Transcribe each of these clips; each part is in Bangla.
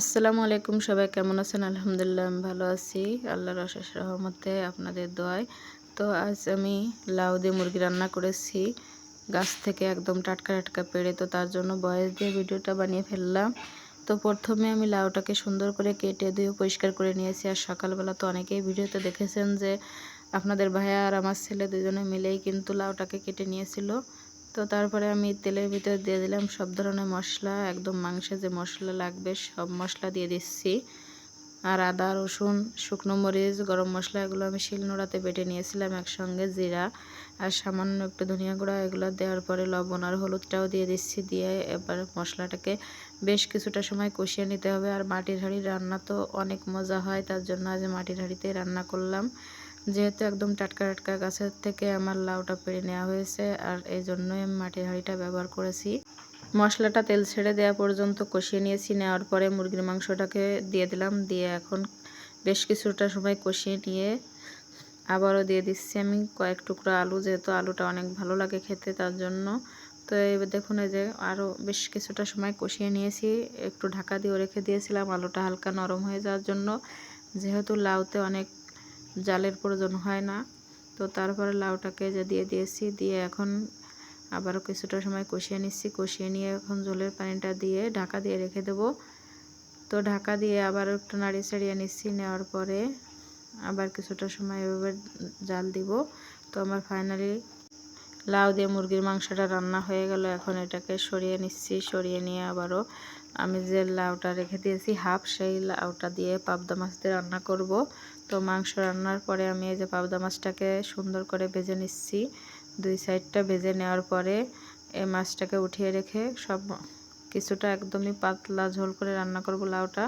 আসসালামু আলাইকুম, সবাই কেমন আছেন? আলহামদুলিল্লাহ, আমি ভালো আছি। আল্লাহর অশেষ রহমতে আপনাদের দোয়ায়। তো আজ আমি লাউ দিয়ে মুরগি রান্না করেছি। গাছ থেকে একদম টাটকা টাটকা পেড়ে, তো তার জন্য বয়স দিয়ে ভিডিওটা বানিয়ে ফেললাম। তো প্রথমে আমি লাউটাকে সুন্দর করে কেটে দিয়ে পরিষ্কার করে নিয়েছি। আর সকালবেলা তো অনেকেই ভিডিওতে দেখেছেন যে, আপনাদের ভাইয়া আর আমার ছেলে দুজনে মিলেই কিন্তু লাউটাকে কেটে নিয়েছিল। তো তারপরে আমি তেলের ভিতরে দিয়ে দিলাম সব ধরনের মশলা, একদম মাংসে যে মশলা লাগবে সব মশলা দিয়ে দিচ্ছি। আর আদা, রসুন, শুকনো মরিচ, গরম মশলা এগুলো আমি শিলনোড়াতে বেটে নিয়েছিলাম একসঙ্গে জিরা আর সামান্য একটু ধনিয়া গুঁড়া এগুলো দেওয়ার পরে লবণ আর হলুদটাও দিয়ে দিচ্ছি দিয়ে এবার মশলাটাকে বেশ কিছুটা সময় কষিয়ে নিতে হবে। আর মাটির হাঁড়ির রান্না তো অনেক মজা হয়, তার জন্য আজ মাটির হাঁড়িতে রান্না করলাম। যেহেতু একদম টাটকা টাটকা গাছের থেকে আমার লাউটা পেরে নেওয়া হয়েছে, আর এই জন্যই আমি মাটির হাঁড়িটা ব্যবহার করেছি। মশলাটা তেল ছেড়ে দেওয়া পর্যন্ত কষিয়ে নিয়েছি, নেওয়ার পরে মুরগির মাংসটাকে দিয়ে দিলাম, দিয়ে এখন বেশ কিছুটা সময় কষিয়ে নিয়ে আবারও দিয়ে দিচ্ছি আমি কয়েক টুকরো আলু, যেহেতু আলুটা অনেক ভালো লাগে খেতে তার জন্য। তো এবার দেখুন এই যে আরও বেশ কিছুটা সময় কষিয়ে নিয়েছি, একটু ঢাকা দিয়ে রেখে দিয়েছিলাম, আলুটা হালকা নরম হয়ে যাওয়ার জন্য। যেহেতু লাউতে অনেক জালের প্রয়োজন হয় না। তো তারপরে লাউটাকে যে দিয়ে দিয়েছি, দিয়ে এখন আবারও কিছুটা সময় কষিয়ে নিচ্ছি। কষিয়ে নিয়ে এখন জলের পানিটা দিয়ে ঢাকা দিয়ে রেখে দেবো। তো ঢাকা দিয়ে আবার একটু নাড়ি ছাড়িয়ে নিচ্ছি। নেওয়ার পরে আবার কিছুটা সময় এভাবে জাল দিব। তো আমার ফাইনালি লাউ দিয়ে মুরগির মাংসটা রান্না হয়ে গেল। এখন এটাকে সরিয়ে নিচ্ছি। সরিয়ে নিয়ে আবারও আমি যে লাউটা রেখে দিয়েছি, হাফ, সেই লাউটা দিয়ে পাবদা মাছ দিয়ে রান্না করব। তো মাংস রান্নার পরে আমি এই যে পাবদা মাছটাকে সুন্দর করে ভেজে নিচ্ছি। দুই সাইডটা ভেজে নেওয়ার পরে এই মাছটাকে উঠিয়ে রেখে সব কিছুটা একদমই পাতলা ঝোল করে রান্না করব লাউটা।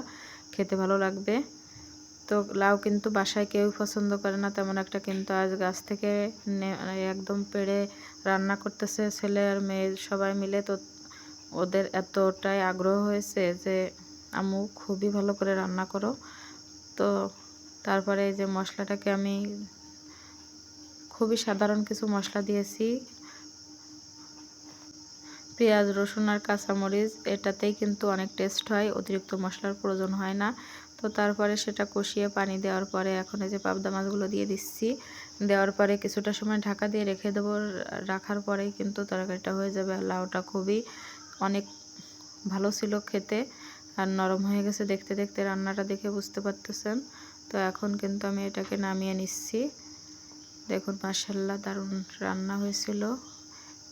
খেতে ভালো লাগবে। তো লাউ কিন্তু বাসায় কেউ পছন্দ করে না, তেমন একটা কিন্তু আজ গাছ থেকে একদম পেড়ে রান্না করতেছে ছেলে আর মেয়ে সবাই মিলে। তো ওদের এতটাই আগ্রহ হয়েছে যে, আম্মু, খুবই ভালো করে রান্না করো। তো তারপরে এই যে মশলাটাকে আমি খুবই সাধারণ কিছু মশলা দিয়েছি। পেঁয়াজ, রসুন আর কাঁচামরিচ, এটাতেই কিন্তু অনেক টেস্ট হয়, অতিরিক্ত মশলার প্রয়োজন হয় না। তো তারপরে সেটা কষিয়ে পানি দেওয়ার পরে এখন এই যে পাবদা মাছগুলো দিয়ে দিচ্ছি, দেওয়ার পরে কিছুটা সময় ঢাকা দিয়ে রেখে দেবো। রাখার পরেই কিন্তু তরকারিটা হয়ে যাবে লাউটা খুবই অনেক ভালো ছিল খেতে, আর নরম হয়ে গেছে দেখতে দেখতে, রান্নাটা দেখে বুঝতে পারতেছেন। তো এখন কিন্তু আমি এটাকে নামিয়ে নিচ্ছি। দেখুন মাসাল্লা দারুণ রান্না হয়েছিল।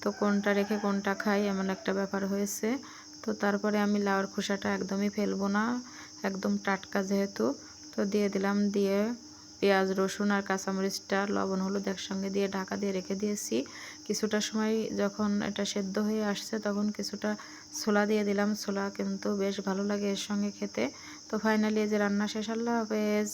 তো কোনটা রেখে কোনটা খাই এমন একটা ব্যাপার হয়েছে। তো তারপরে আমি লাউর খোসাটা একদমই ফেলব না, একদম টাটকা যেহেতু। তো দিয়ে দিলাম, দিয়ে পেঁয়াজ, রসুন আর কাঁচামরিচটা, লবণ, হলুদ একসঙ্গে দিয়ে ঢাকা দিয়ে রেখে দিয়েছি। কিছুটা সময় যখন এটা সেদ্ধ হয়ে আসছে তখন কিছুটা ছোলা দিয়ে দিলাম। ছোলা কিন্তু বেশ ভালো লাগে এর সঙ্গে খেতে। তো ফাইনালি এই যে রান্না শেষ, আল্লাহ হাফেজ।